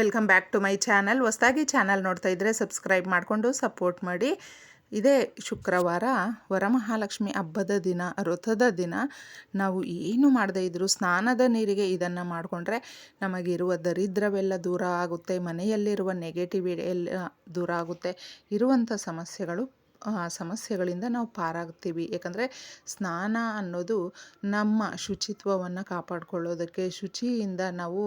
Welcome back to my channel. ಹೊಸದಾಗಿ channel ನೋಡ್ತಾ ಇದ್ದರೆ ಸಬ್ಸ್ಕ್ರೈಬ್ ಮಾಡಿಕೊಂಡು ಸಪೋರ್ಟ್ ಮಾಡಿ. ಇದೇ ಶುಕ್ರವಾರ ವರಮಹಾಲಕ್ಷ್ಮಿ ಹಬ್ಬದ ದಿನ ವ್ರತದ ದಿನ. ನಾವು ಏನು ಮಾಡದೇ ಇದ್ದರೂ ಸ್ನಾನದ ನೀರಿಗೆ ಇದನ್ನು ಮಾಡಿಕೊಂಡ್ರೆ ನಮಗಿರುವ ದರಿದ್ರವೆಲ್ಲ ದೂರ ಆಗುತ್ತೆ, ಮನೆಯಲ್ಲಿರುವ ನೆಗೆಟಿವ್ ಎಲ್ಲ ದೂರ ಆಗುತ್ತೆ. ಇರುವಂಥ ಸಮಸ್ಯೆಗಳು ಸಮಸ್ಯೆಗಳಿಂದ ನಾವು ಪಾರಾಗ್ತೀವಿ. ಯಾಕಂದರೆ ಸ್ನಾನ ಅನ್ನೋದು ನಮ್ಮ ಶುಚಿತ್ವವನ್ನು ಕಾಪಾಡಿಕೊಳ್ಳೋದಕ್ಕೆ, ಶುಚಿಯಿಂದ ನಾವು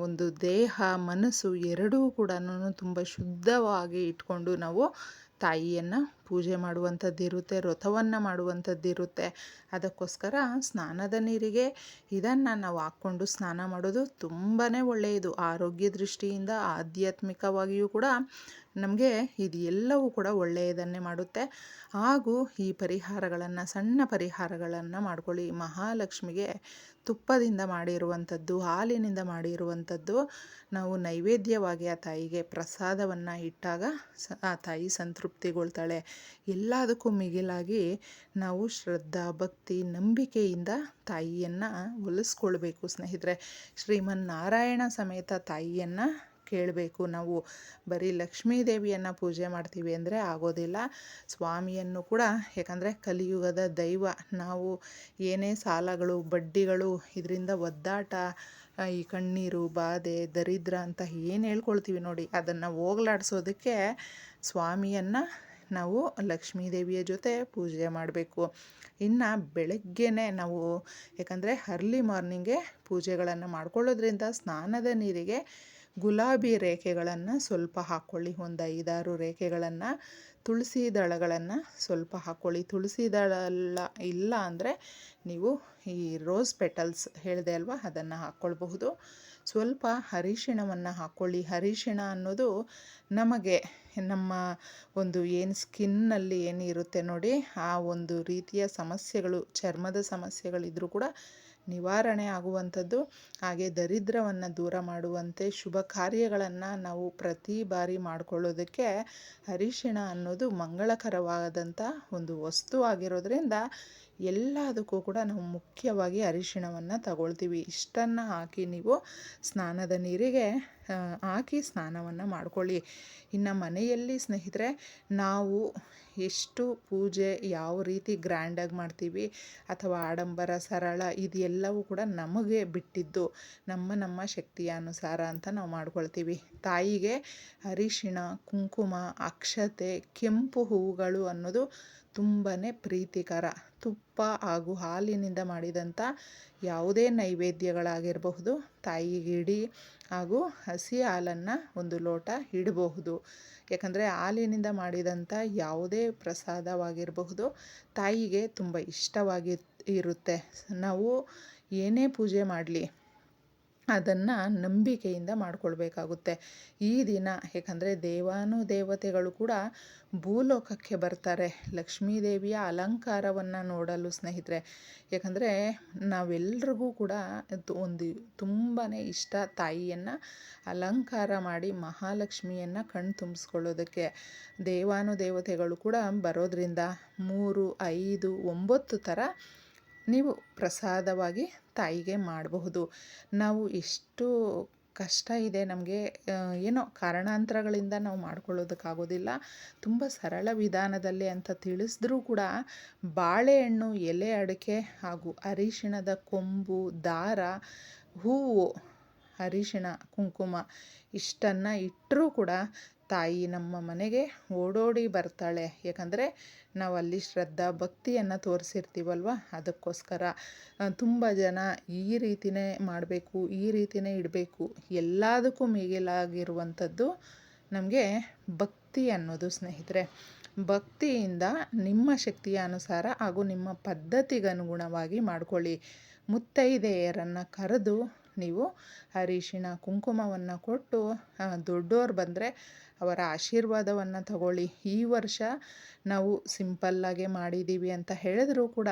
ಒಂದು ದೇಹ, ಮನಸ್ಸು ಎರಡೂ ಕೂಡ ತುಂಬ ಶುದ್ಧವಾಗಿ ಇಟ್ಕೊಂಡು ನಾವು ತಾಯಿಯನ್ನು ಪೂಜೆ ಮಾಡುವಂಥದ್ದು ಇರುತ್ತೆ ವ್ರತವನ್ನು ಮಾಡುವಂಥದ್ದಿರುತ್ತೆ ಅದಕ್ಕೋಸ್ಕರ ಸ್ನಾನದ ನೀರಿಗೆ ಇದನ್ನು ನಾವು ಹಾಕ್ಕೊಂಡು ಸ್ನಾನ ಮಾಡೋದು ತುಂಬಾ ಒಳ್ಳೆಯದು. ಆರೋಗ್ಯ ದೃಷ್ಟಿಯಿಂದ, ಆಧ್ಯಾತ್ಮಿಕವಾಗಿಯೂ ಕೂಡ ನಮಗೆ ಇದು ಎಲ್ಲವೂ ಕೂಡ ಒಳ್ಳೆಯದನ್ನೇ ಮಾಡುತ್ತೆ. ಹಾಗೂ ಈ ಪರಿಹಾರಗಳನ್ನು, ಸಣ್ಣ ಪರಿಹಾರಗಳನ್ನು ಮಾಡ್ಕೊಳ್ಳಿ. ಮಹಾಲಕ್ಷ್ಮಿಗೆ ತುಪ್ಪದಿಂದ ಮಾಡಿರುವಂಥದ್ದು, ಹಾಲಿನಿಂದ ಮಾಡಿರುವಂಥದ್ದು ನಾವು ನೈವೇದ್ಯವಾಗಿ ಆ ತಾಯಿಗೆ ಪ್ರಸಾದವನ್ನು ಇಟ್ಟಾಗ ಆ ತಾಯಿ ಸಂತೃಪ್ತಿಗೊಳ್ತಾಳೆ. ಎಲ್ಲದಕ್ಕೂ ಮಿಗಿಲಾಗಿ ನಾವು ಶ್ರದ್ಧಾ, ಭಕ್ತಿ, ನಂಬಿಕೆಯಿಂದ ತಾಯಿಯನ್ನು ಒಲಿಸ್ಕೊಳ್ಬೇಕು ಸ್ನೇಹಿತರೆ. ಶ್ರೀಮನ್ನಾರಾಯಣ ಸಮೇತ ತಾಯಿಯನ್ನು ಕೇಳಬೇಕು. ನಾವು ಬರೀ ಲಕ್ಷ್ಮೀ ದೇವಿಯನ್ನು ಪೂಜೆ ಮಾಡ್ತೀವಿ ಅಂದರೆ ಆಗೋದಿಲ್ಲ. ಸ್ವಾಮಿಯನ್ನು ಕೂಡ ಯಾಕಂದರೆ ಕಲಿಯುಗದ ದೈವ. ನಾವು ಏನೇ ಸಾಲಗಳು, ಬಡ್ಡಿಗಳು, ಇದರಿಂದ ಒದ್ದಾಟ ಈ ಕಣ್ಣೀರು, ಬಾಧೆ, ದರಿದ್ರ ಅಂತ ಏನು ಹೇಳ್ಕೊಳ್ತೀವಿ ನೋಡಿ, ಅದನ್ನು ಹೋಗ್ಲಾಡ್ಸೋದಕ್ಕೆ ಸ್ವಾಮಿಯನ್ನು ನಾವು ಲಕ್ಷ್ಮೀ ದೇವಿಯ ಜೊತೆ ಪೂಜೆ ಮಾಡಬೇಕು. ಇನ್ನು ಬೆಳಗ್ಗೆನೇ ನಾವು ಯಾಕಂದರೆ ಅರ್ಲಿ ಮಾರ್ನಿಂಗೆ ಪೂಜೆಗಳನ್ನು ಮಾಡ್ಕೊಳ್ಳೋದ್ರಿಂದ ಸ್ನಾನದ ನೀರಿಗೆ ಗುಲಾಬಿ ರೇಖೆಗಳನ್ನು ಸ್ವಲ್ಪ ಹಾಕ್ಕೊಳ್ಳಿ ಒಂದು ಐದಾರು ರೇಖೆಗಳನ್ನು, ತುಳಸಿ ದಳಗಳನ್ನು ಸ್ವಲ್ಪ ಹಾಕ್ಕೊಳ್ಳಿ ತುಳಸಿ ದಳ ಇಲ್ಲ ಅಂದರೆ ನೀವು ಈ ರೋಸ್ ಪೆಟಲ್ಸ್ ಹೇಳಿದೆ ಅಲ್ವಾ? ಅದನ್ನು ಹಾಕ್ಕೊಳ್ಬಹುದು ಸ್ವಲ್ಪ ಹರಿಶಿಣವನ್ನು ಹಾಕ್ಕೊಳ್ಳಿ ಹರಿಶಿಣ ಅನ್ನೋದು ನಮಗೆ ನಮ್ಮ ಒಂದು ಏನು ಸ್ಕಿನ್ನಲ್ಲಿ ಏನಿರುತ್ತೆ ನೋಡಿ, ಆ ಒಂದು ರೀತಿಯ ಸಮಸ್ಯೆಗಳು, ಚರ್ಮದ ಸಮಸ್ಯೆಗಳಿದ್ರೂ ಕೂಡ ನಿವಾರಣೆ ಆಗುವಂಥದ್ದು. ಹಾಗೆ ದರಿದ್ರವನ್ನು ದೂರ ಮಾಡುವಂತೆ ಶುಭ ಕಾರ್ಯಗಳನ್ನು ನಾವು ಪ್ರತಿ ಬಾರಿ ಮಾಡಿಕೊಳ್ಳೋದಕ್ಕೆ ಹರಿಶಿಣ ಅನ್ನೋದು ಮಂಗಳಕರವಾದಂಥ ಒಂದು ವಸ್ತು ಆಗಿರೋದ್ರಿಂದ ಎಲ್ಲದಕ್ಕೂ ಕೂಡ ನಾವು ಮುಖ್ಯವಾಗಿ ಅರಿಶಿಣವನ್ನು ತಗೊಳ್ತೀವಿ. ಇಷ್ಟನ್ನು ಹಾಕಿ ನೀವು ಸ್ನಾನದ ನೀರಿಗೆ ಹಾಕಿ ಸ್ನಾನವನ್ನು ಮಾಡ್ಕೊಳ್ಳಿ. ಇನ್ನು ಮನೆಯಲ್ಲಿ ಸ್ನೇಹಿತರೆ, ನಾವು ಎಷ್ಟು ಪೂಜೆ ಯಾವ ರೀತಿ ಗ್ರ್ಯಾಂಡಾಗಿ ಮಾಡ್ತೀವಿ ಅಥವಾ ಆಡಂಬರ, ಸರಳ ಇದೆಲ್ಲವೂ ಕೂಡ ನಮಗೆ ಬಿಟ್ಟಿದ್ದು ನಮ್ಮ ನಮ್ಮ ಶಕ್ತಿಯ ಅನುಸಾರ ಅಂತ ನಾವು ಮಾಡ್ಕೊಳ್ತೀವಿ. ತಾಯಿಗೆ ಅರಿಶಿಣ, ಕುಂಕುಮ, ಅಕ್ಷತೆ, ಕೆಂಪು ಹೂವುಗಳು ಅನ್ನೋದು ತುಂಬಾ ಪ್ರೀತಿಕರ. ತುಪ್ಪ ಹಾಗೂ ಹಾಲಿನಿಂದ ಮಾಡಿದಂಥ ಯಾವುದೇ ನೈವೇದ್ಯಗಳಾಗಿರಬಹುದು ತಾಯಿಗೆ ಇಡಿ ಹಾಗೂ ಹಸಿ ಹಾಲನ್ನು ಒಂದು ಲೋಟ ಇಡಬಹುದು. ಯಾಕಂದರೆ ಹಾಲಿನಿಂದ ಮಾಡಿದಂಥ ಯಾವುದೇ ಪ್ರಸಾದವಾಗಿರಬಹುದು, ತಾಯಿಗೆ ತುಂಬ ಇಷ್ಟವಾಗಿ ಇರುತ್ತೆ. ನಾವು ಏನೇ ಪೂಜೆ ಮಾಡಲಿ ಅದನ್ನು ನಂಬಿಕೆಯಿಂದ ಮಾಡಿಕೊಳ್ಬೇಕಾಗುತ್ತೆ. ಈ ದಿನ ಏಕೆಂದರೆ ದೇವಾನುದೇವತೆಗಳು ಕೂಡ ಭೂಲೋಕಕ್ಕೆ ಬರ್ತಾರೆ. ಲಕ್ಷ್ಮೀ ದೇವಿಯ ಅಲಂಕಾರವನ್ನು ನೋಡಲು ಸ್ನೇಹಿತರೆ. ಯಾಕಂದರೆ ನಾವೆಲ್ರಿಗೂ ಕೂಡ ಒಂದು ತುಂಬಾ ಇಷ್ಟ ತಾಯಿಯನ್ನು ಅಲಂಕಾರ ಮಾಡಿ ಮಹಾಲಕ್ಷ್ಮಿಯನ್ನು ಕಣ್ ತುಂಬಿಸ್ಕೊಳ್ಳೋದಕ್ಕೆ. ದೇವಾನುದೇವತೆಗಳು ಕೂಡ ಬರೋದರಿಂದ ಮೂರು, ಐದು, ಒಂಬತ್ತು ಥರ ನೀವು ಪ್ರಸಾದವಾಗಿ ತಾಯಿಗೆ ಮಾಡಬಹುದು. ನಾವು ಎಷ್ಟು ಕಷ್ಟ ಇದೆ ನಮಗೆ ಏನೋ ಕಾರಣಾಂತರಗಳಿಂದ ನಾವು ಮಾಡ್ಕೊಳ್ಳೋದಕ್ಕಾಗೋದಿಲ್ಲ. ತುಂಬ ಸರಳ ವಿಧಾನದಲ್ಲಿ ಅಂತ ತಿಳಿಸಿದ್ರೂ ಕೂಡ ಬಾಳೆಹಣ್ಣು, ಎಲೆ ಅಡಿಕೆ ಹಾಗೂ ಅರಿಶಿಣದ ಕೊಂಬು, ದಾರ, ಹೂವು, ಅರಿಶಿಣ, ಕುಂಕುಮ ಇಷ್ಟನ್ನು ಇಟ್ಟರೂ ಕೂಡ ತಾಯಿ ನಮ್ಮ ಮನೆಗೆ ಓಡೋಡಿ ಬರ್ತಾಳೆ. ಯಾಕಂದರೆ ನಾವು ಅಲ್ಲಿ ಶ್ರದ್ಧಾ ಭಕ್ತಿಯನ್ನು ತೋರಿಸಿರ್ತೀವಲ್ವ? ಅದಕ್ಕೋಸ್ಕರ ತುಂಬ ಜನ ಈ ರೀತಿಯೇ ಮಾಡಬೇಕು, ಈ ರೀತಿಯೇ ಇಡಬೇಕು. ಎಲ್ಲದಕ್ಕೂ ಮಿಗಿಲಾಗಿರುವಂಥದ್ದು ನಮಗೆ ಭಕ್ತಿ ಅನ್ನೋದು ಸ್ನೇಹಿತರೆ. ಭಕ್ತಿಯಿಂದ ನಿಮ್ಮ ಶಕ್ತಿಯ ಅನುಸಾರ ಹಾಗೂ ನಿಮ್ಮ ಪದ್ಧತಿಗನುಗುಣವಾಗಿ ಮಾಡ್ಕೊಳ್ಳಿ. ಮುತ್ತೈದೆಯರನ್ನು ಕರೆದು ನೀವು ಅರಿಶಿಣ ಕುಂಕುಮವನ್ನು ಕೊಟ್ಟು ದೊಡ್ಡೋರು ಬಂದರೆ ಅವರ ಆಶೀರ್ವಾದವನ್ನು ತಗೊಳ್ಳಿ. ಈ ವರ್ಷ ನಾವು ಸಿಂಪಲ್ಲಾಗೆ ಮಾಡಿದ್ದೀವಿ ಅಂತ ಹೇಳಿದ್ರೂ ಕೂಡ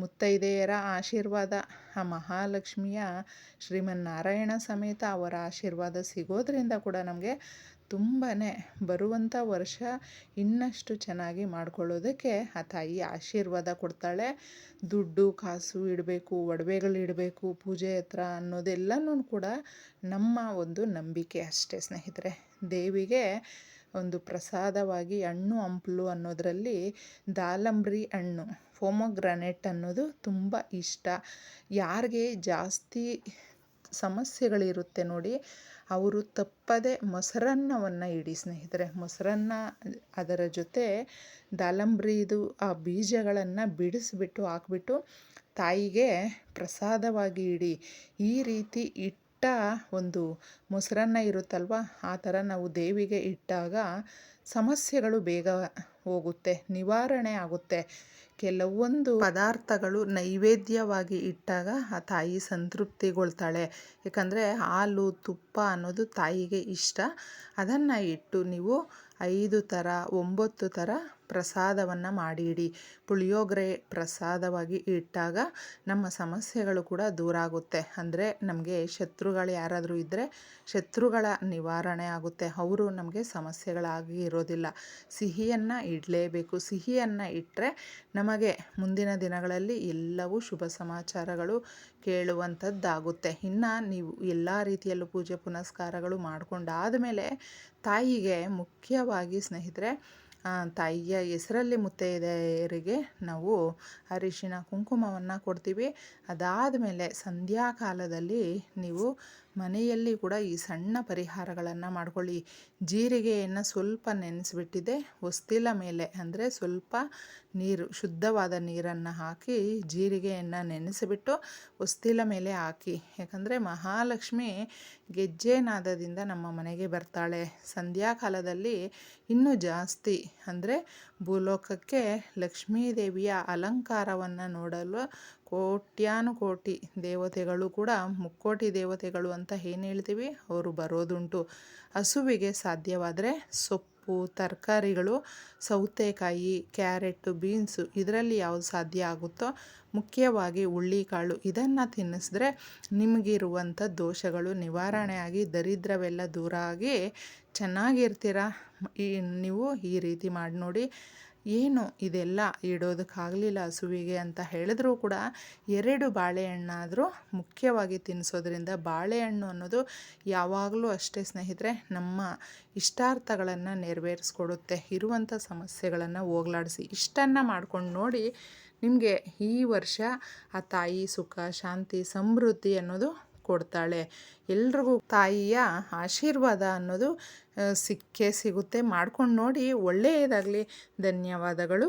ಮುತ್ತೈದೆಯರ ಆಶೀರ್ವಾದ, ಆ ಮಹಾಲಕ್ಷ್ಮಿಯ ಶ್ರೀಮನ್ನಾರಾಯಣ ಸಮೇತ ಅವರ ಆಶೀರ್ವಾದ ಸಿಗೋದ್ರಿಂದ ಕೂಡ ನಮಗೆ ತುಂಬಾ ಬರುವಂಥ ವರ್ಷ ಇನ್ನಷ್ಟು ಚೆನ್ನಾಗಿ ಮಾಡ್ಕೊಳ್ಳೋದಕ್ಕೆ ಆ ತಾಯಿ ಆಶೀರ್ವಾದ ಕೊಡ್ತಾಳೆ. ದುಡ್ಡು, ಕಾಸು ಇಡಬೇಕು, ಒಡವೆಗಳು ಇಡಬೇಕು, ಪೂಜೆ ಹತ್ರ ಅನ್ನೋದೆಲ್ಲನೂ ಕೂಡ ನಮ್ಮ ಒಂದು ನಂಬಿಕೆ ಅಷ್ಟೇ ಸ್ನೇಹಿತರೆ. ದೇವಿಗೆ ಒಂದು ಪ್ರಸಾದವಾಗಿ ಹಣ್ಣು, ಹಂಪಲು ಅನ್ನೋದರಲ್ಲಿ ದಾಲಂಬ್ರಿ ಹಣ್ಣು ಫೋಮೋಗ್ರಾನೆಟ್ ಅನ್ನೋದು ತುಂಬ ಇಷ್ಟ. ಯಾರಿಗೆ ಜಾಸ್ತಿ ಸಮಸ್ಯೆಗಳಿರುತ್ತೆ ನೋಡಿ ಅವರು ತಪ್ಪದೆ ಮೊಸರನ್ನವನ್ನು ಇಡಿ, ಸ್ನೇಹಿತರೆ. ಮೊಸರನ್ನ, ಅದರ ಜೊತೆ ದಾಲಂಬ್ರಿದು ಆ ಬೀಜಗಳನ್ನು ಬಿಡಿಸಿಬಿಟ್ಟು, ಹಾಕ್ಬಿಟ್ಟು ತಾಯಿಗೆ ಪ್ರಸಾದವಾಗಿ ಇಡಿ. ಈ ರೀತಿ ಇಟ್ಟ ಒಂದು ಮೊಸರನ್ನ ಇರುತ್ತಲ್ವ? ಆ ಥರ ನಾವು ದೇವಿಗೆ ಇಟ್ಟಾಗ ಸಮಸ್ಯೆಗಳು ಬೇಗ ಹೋಗುತ್ತೆ, ನಿವಾರಣೆ ಆಗುತ್ತೆ. ಕೆಲವೊಂದು ಪದಾರ್ಥಗಳು ನೈವೇದ್ಯವಾಗಿ ಇಟ್ಟಾಗ ಆ ತಾಯಿ ಸಂತೃಪ್ತಿಗೊಳ್ತಾಳೆ. ಯಾಕಂದರೆ ಹಾಲು, ತುಪ್ಪ ಅನ್ನೋದು ತಾಯಿಗೆ ಇಷ್ಟ. ಅದನ್ನು ಇಟ್ಟು ನೀವು ಐದು ಥರ, ಒಂಬತ್ತು ಥರ ಪ್ರಸಾದವನ್ನು ಮಾಡಿ ಇಡಿ ಪುಳಿಯೋಗರೆ ಪ್ರಸಾದವಾಗಿ ಇಟ್ಟಾಗ ನಮ್ಮ ಸಮಸ್ಯೆಗಳು ಕೂಡ ದೂರ ಆಗುತ್ತೆ. ಅಂದರೆ ನಮಗೆ ಶತ್ರುಗಳು ಯಾರಾದರೂ ಇದ್ದರೆ ಶತ್ರುಗಳ ನಿವಾರಣೆ ಆಗುತ್ತೆ. ಅವರು ನಮಗೆ ಸಮಸ್ಯೆಗಳಾಗಿ ಇರೋದಿಲ್ಲ. ಸಿಹಿಯನ್ನು ಇಡಲೇಬೇಕು. ಸಿಹಿಯನ್ನು ಇಟ್ಟರೆ ನಮಗೆ ಮುಂದಿನ ದಿನಗಳಲ್ಲಿ ಎಲ್ಲವೂ ಶುಭ ಸಮಾಚಾರಗಳು ಕೇಳುವಂಥದ್ದಾಗುತ್ತೆ. ಇನ್ನು ನೀವು ಎಲ್ಲ ರೀತಿಯಲ್ಲೂ ಪೂಜೆ ಪುನಸ್ಕಾರಗಳು ಮಾಡಿಕೊಂಡಾದ ಮೇಲೆ ತಾಯಿಗೆ ಮುಖ್ಯವಾಗಿ ಸ್ನೇಹಿತರೆ ತಾಯಿಯ ಹೆಸರಲ್ಲಿ ಮುತ್ತೈದೆಯರಿಗೆ ನಾವು ಅರಿಶಿನ ಕುಂಕುಮವನ್ನು ಕೊಡ್ತೀವಿ. ಅದಾದ ಮೇಲೆ ಸಂಧ್ಯಾಕಾಲದಲ್ಲಿ ನೀವು ಮನೆಯಲ್ಲಿ ಕೂಡ ಈ ಸಣ್ಣ ಪರಿಹಾರಗಳನ್ನು ಮಾಡ್ಕೊಳ್ಳಿ. ಜೀರಿಗೆಯನ್ನು ಸ್ವಲ್ಪ ನೆನೆಸಿಬಿಟ್ಟಿದೆ. ಹೊಸ್ತಿಲ ಮೇಲೆ ಅಂದರೆ ಸ್ವಲ್ಪ ನೀರು, ಶುದ್ಧವಾದ ನೀರನ್ನು ಹಾಕಿ ಜೀರಿಗೆಯನ್ನು ನೆನೆಸಿಬಿಟ್ಟು ಹೊಸ್ತಿಲ ಮೇಲೆ ಹಾಕಿ. ಯಾಕಂದರೆ ಮಹಾಲಕ್ಷ್ಮಿ ಗೆಜ್ಜೆನಾದದಿಂದ ನಮ್ಮ ಮನೆಗೆ ಬರ್ತಾಳೆ. ಸಂಧ್ಯಾಕಾಲದಲ್ಲಿ ಇನ್ನೂ ಜಾಸ್ತಿ ಅಂದರೆ ಭೂಲೋಕಕ್ಕೆ ಲಕ್ಷ್ಮೀದೇವಿಯ ಅಲಂಕಾರವನ್ನು ನೋಡಲು ಕೋಟ್ಯಾನುಕೋಟಿ ದೇವತೆಗಳು ಕೂಡ, ಮುಕ್ಕೋಟಿ ದೇವತೆಗಳು ಅಂತ ಏನು ಹೇಳ್ತೀವಿ? ಅವರು ಬರೋದುಂಟು. ಹಸುವಿಗೆ ಸಾಧ್ಯವಾದರೆ ಸೊಪ್ಪು ತರಕಾರಿಗಳು, ಸೌತೆಕಾಯಿ, ಕ್ಯಾರೆಟು, ಬೀನ್ಸು ಇದರಲ್ಲಿ ಯಾವುದು ಸಾಧ್ಯ ಆಗುತ್ತೋ ಮುಖ್ಯವಾಗಿ ಹುಳ್ಳಿಕಾಳು ಇದನ್ನು ತಿನ್ನಿಸಿದ್ರೆ ನಿಮಗಿರುವಂಥ ದೋಷಗಳು ನಿವಾರಣೆ ಆಗಿ ದರಿದ್ರವೆಲ್ಲ ದೂರ ಆಗಿ ಚೆನ್ನಾಗಿರ್ತೀರ? ಈ ನೀವು ಈ ರೀತಿ ಮಾಡಿ ನೋಡಿ. ಏನು ಇದೆಲ್ಲ ಇಡೋದಕ್ಕಾಗಲಿಲ್ಲ ಹಸುವಿಗೆ ಅಂತ ಹೇಳಿದ್ರೂ ಕೂಡ ಎರಡು ಬಾಳೆಹಣ್ಣಾದರೂ ಮುಖ್ಯವಾಗಿ ತಿನ್ನಿಸೋದ್ರಿಂದ ಬಾಳೆಹಣ್ಣು ಅನ್ನೋದು ಯಾವಾಗಲೂ ಅಷ್ಟೇ ಸ್ನೇಹಿತರೆ ನಮ್ಮ ಇಷ್ಟಾರ್ಥಗಳನ್ನು ನೆರವೇರಿಸ್ಕೊಡುತ್ತೆ, ಇರುವಂಥ ಸಮಸ್ಯೆಗಳನ್ನು ಹೋಗ್ಲಾಡಿಸಿ. ಇಷ್ಟನ್ನು ಮಾಡ್ಕೊಂಡು ನೋಡಿ ನಿಮಗೆ ಈ ವರ್ಷ ಆ ತಾಯಿ ಸುಖ, ಶಾಂತಿ, ಸಮೃದ್ಧಿ ಅನ್ನೋದು ಕೊಡ್ತಾಳೆ. ಎಲ್ರಿಗೂ ತಾಯಿಯ ಆಶೀರ್ವಾದ ಅನ್ನೋದು ಸಿಕ್ಕೇ ಸಿಗುತ್ತೆ. ಮಾಡ್ಕೊಂಡು ನೋಡಿ ಒಳ್ಳೆಯದಾಗಲಿ. ಧನ್ಯವಾದಗಳು.